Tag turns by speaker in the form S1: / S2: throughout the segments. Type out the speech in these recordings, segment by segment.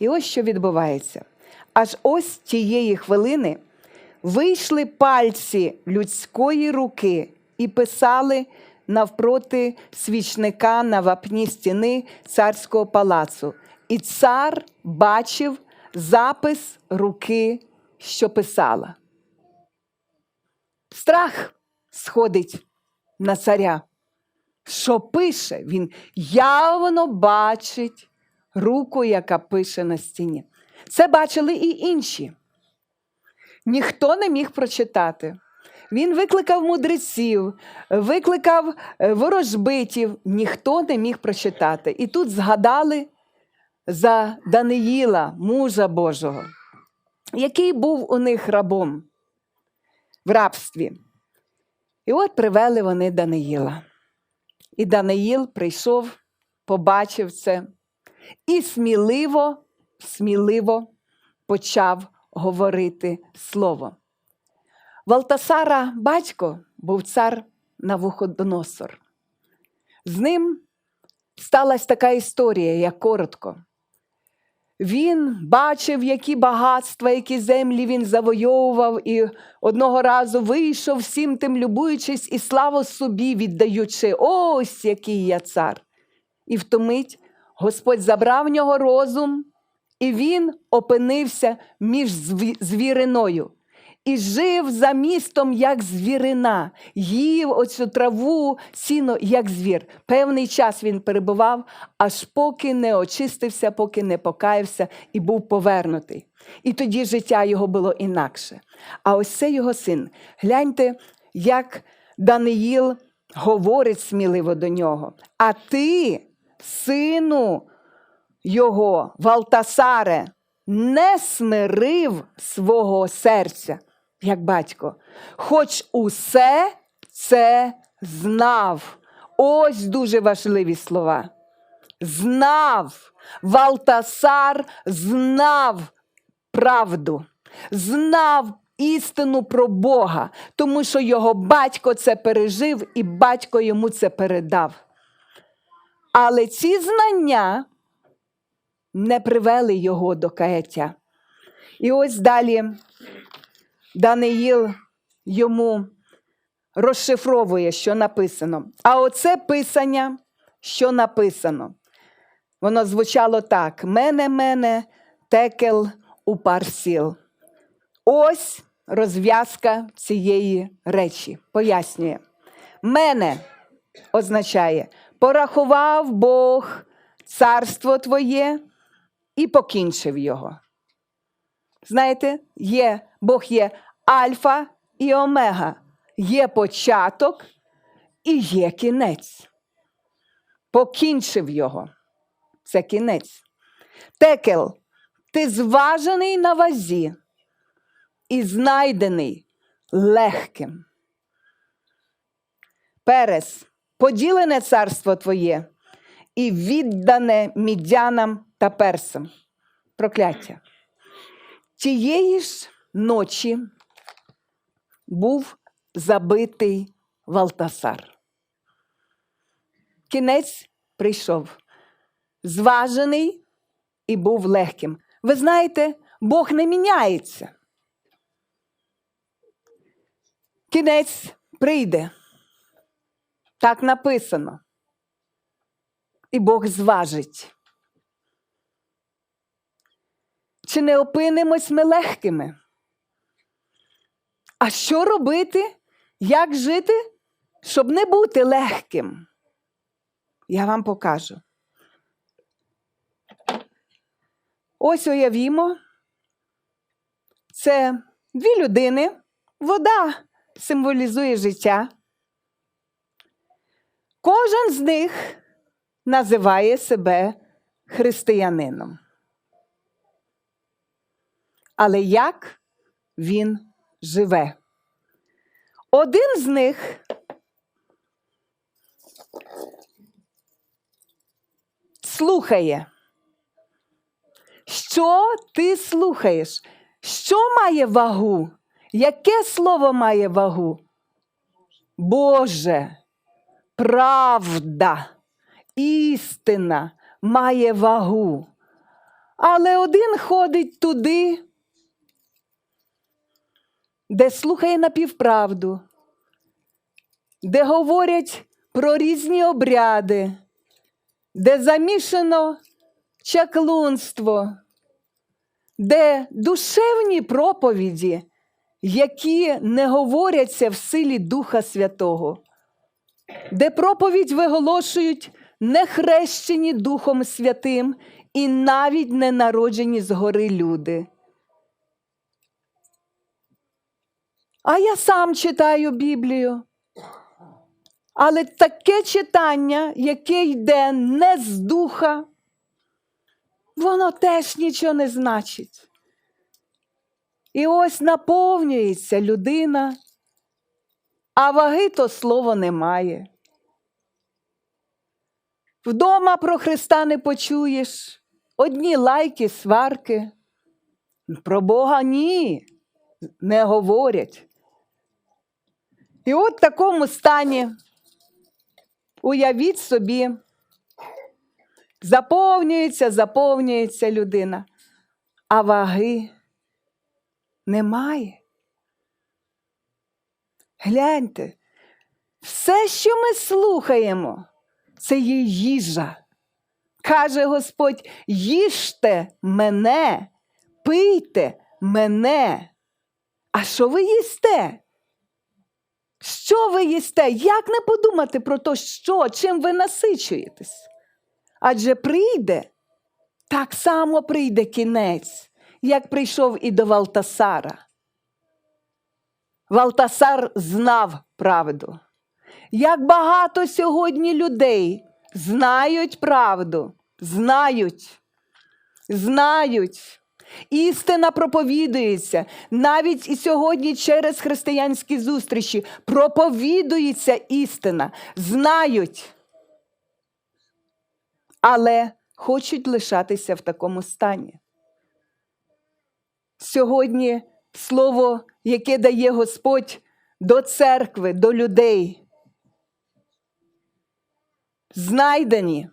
S1: І ось що відбувається. Аж ось тієї хвилини вийшли пальці людської руки і писали навпроти свічника на вапні стіни царського палацу. І цар бачив запис руки, що писала. Страх сходить на царя. Що пише? Він явно бачить руку, яка пише на стіні. Це бачили і інші. Ніхто не міг прочитати. Він викликав мудреців, викликав е, ворожбитів, ніхто не міг прочитати. І тут згадали за Даниїла, мужа Божого, який був у них рабом в рабстві. І от привели вони Даниїла. І Даниїл прийшов, побачив це і сміливо, сміливо почав говорити слово. Валтасара батько був цар Навуходоносор. З ним сталася така історія, як коротко. Він бачив, які багатства, які землі він завойовував, і одного разу вийшов всім тим любуючись і славу собі віддаючи. Ось який я цар. І втомить Господь забрав в нього розум, і він опинився між звіриною. І жив за містом, як звірина, їв оцю траву, сіно, як звір. Певний час він перебував, аж поки не очистився, поки не покаявся і був повернутий. І тоді життя його було інакше. А ось це його син. Гляньте, як Даниїл говорить сміливо до нього. А ти, сину його, Валтасаре, не смирив свого серця, як батько, хоч усе це знав. Ось дуже важливі слова. Знав, Валтасар знав правду, знав істину про Бога, тому що його батько це пережив і батько йому це передав. Але ці знання не привели його до каяття. І ось далі Даниїл йому розшифровує, що написано. А оце писання, що написано. Воно звучало так: мене, мене, текел упарсіл. Ось розв'язка цієї речі. Пояснює. Мене означає, порахував Бог царство твоє і покінчив його. Знаєте, є, Бог є альфа і омега, є початок і є кінець. Покінчив його. Це кінець. Текел, ти зважений на вазі і знайдений легким. Перес, поділене царство твоє і віддане мідянам та персам. Прокляття. Тієї ж ночі був забитий Валтасар. Кінець прийшов, зважений і був легким. Ви знаєте, Бог не міняється. Кінець прийде. Так написано. І Бог зважить. Чи не опинимось ми легкими? А що робити? Як жити, щоб не бути легким? Я вам покажу. Ось уявімо, це дві людини. Вода символізує життя. Кожен з них називає себе християнином. Але як він живе? Один з них слухає. Що ти слухаєш? Що має вагу? Яке слово має вагу? Боже, правда, істина має вагу. Але один ходить туди, де слухає напівправду, де говорять про різні обряди, де замішано чаклунство, де душевні проповіді, які не говоряться в силі Духа Святого, де проповідь виголошують нехрещені Духом Святим і навіть не народжені згори люди. А я сам читаю Біблію. Але таке читання, яке йде не з духа, воно теж нічого не значить. І ось наповнюється людина, а ваги то слово немає. Вдома про Христа не почуєш, одні лайки, сварки. Про Бога ні, не говорять. І от в такому стані, уявіть собі, заповнюється, заповнюється людина, а ваги немає. Гляньте, все, що ми слухаємо, це є їжа. Каже Господь: їжте мене, пийте мене. А що ви їсте? Що ви їсте? Як не подумати про те, що, чим ви насичуєтесь? Адже прийде, так само прийде кінець, як прийшов і до Валтасара. Валтасар знав правду. Як багато сьогодні людей знають правду, знають, знають. Істина проповідується. Навіть і сьогодні через християнські зустрічі проповідується істина, знають, але хочуть лишатися в такому стані. Сьогодні слово, яке дає Господь до церкви, до людей, знайдені,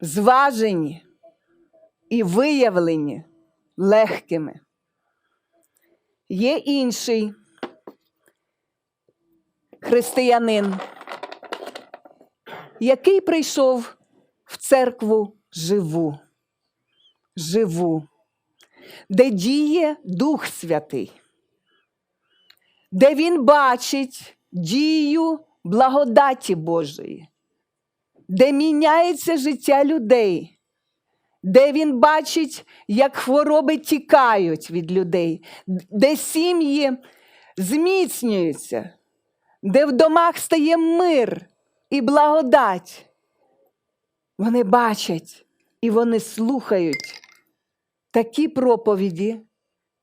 S1: зважені і виявлені легкими. Є інший християнин, який прийшов в церкву живу, живу, де діє Дух Святий, де він бачить дію благодаті Божої, де міняється життя людей де він бачить, як хвороби тікають від людей, де сім'ї зміцнюються, де в домах стає мир і благодать. Вони бачать і вони слухають такі проповіді,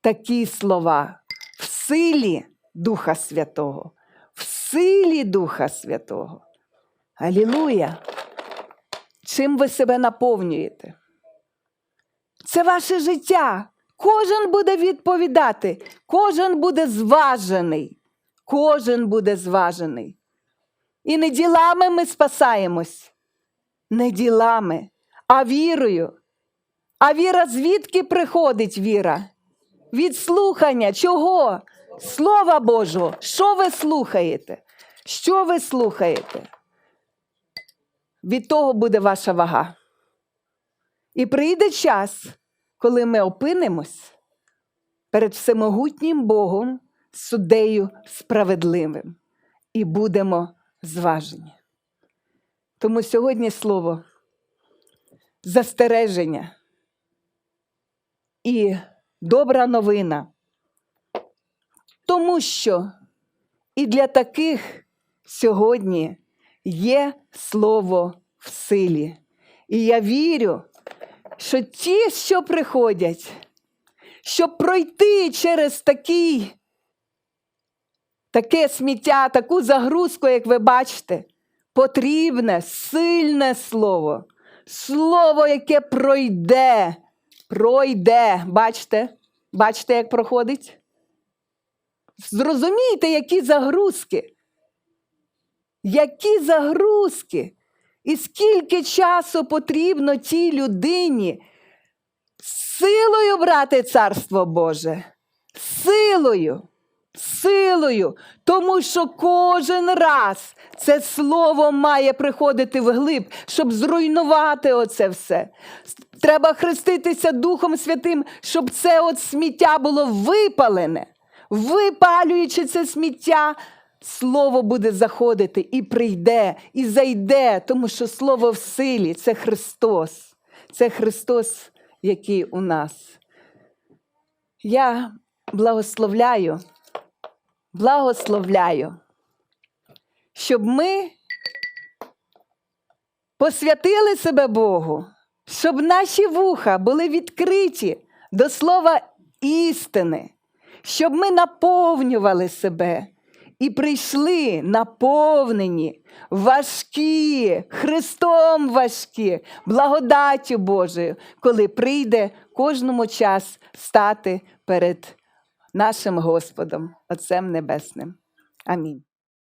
S1: такі слова в силі Духа Святого, в силі Духа Святого. Алілуя! Чим ви себе наповнюєте? Це ваше життя. Кожен буде відповідати, кожен буде зважений, кожен буде зважений. І не ділами ми спасаємось, не ділами, а вірою. А віра звідки приходить віра? Від слухання чого? Слова Божого. Що ви слухаєте? Що ви слухаєте? Від того буде ваша вага. І прийде час, коли ми опинимось перед всемогутнім Богом, суддею справедливим, і будемо зважені. Тому сьогодні слово застереження і добра новина, тому що і для таких сьогодні є слово в силі. І я вірю, що ті, що приходять, щоб пройти через такий, таке сміття, таку загрузку, як ви бачите, потрібне сильне слово. Слово, яке пройде, пройде. Бачите? Бачите, як проходить? Зрозумійте, які загрузки. Які загрузки? І скільки часу потрібно тій людині силою брати царство Боже. Силою. Силою, тому що кожен раз це слово має приходити вглиб, щоб зруйнувати оце все. Треба хреститися Духом Святим, щоб це от сміття було випалене. Випалюючи це сміття, слово буде заходити і прийде, і зайде, тому що слово в силі це Христос. Це Христос, який у нас. Я благословляю, благословляю, щоб ми посвятили себе Богу, щоб наші вуха були відкриті до слова істини, щоб ми наповнювали себе і прийшли наповнені, важкі, Христом важкі, благодаттю Божою, коли прийде кожному час стати перед нашим Господом, Отцем Небесним. Амінь.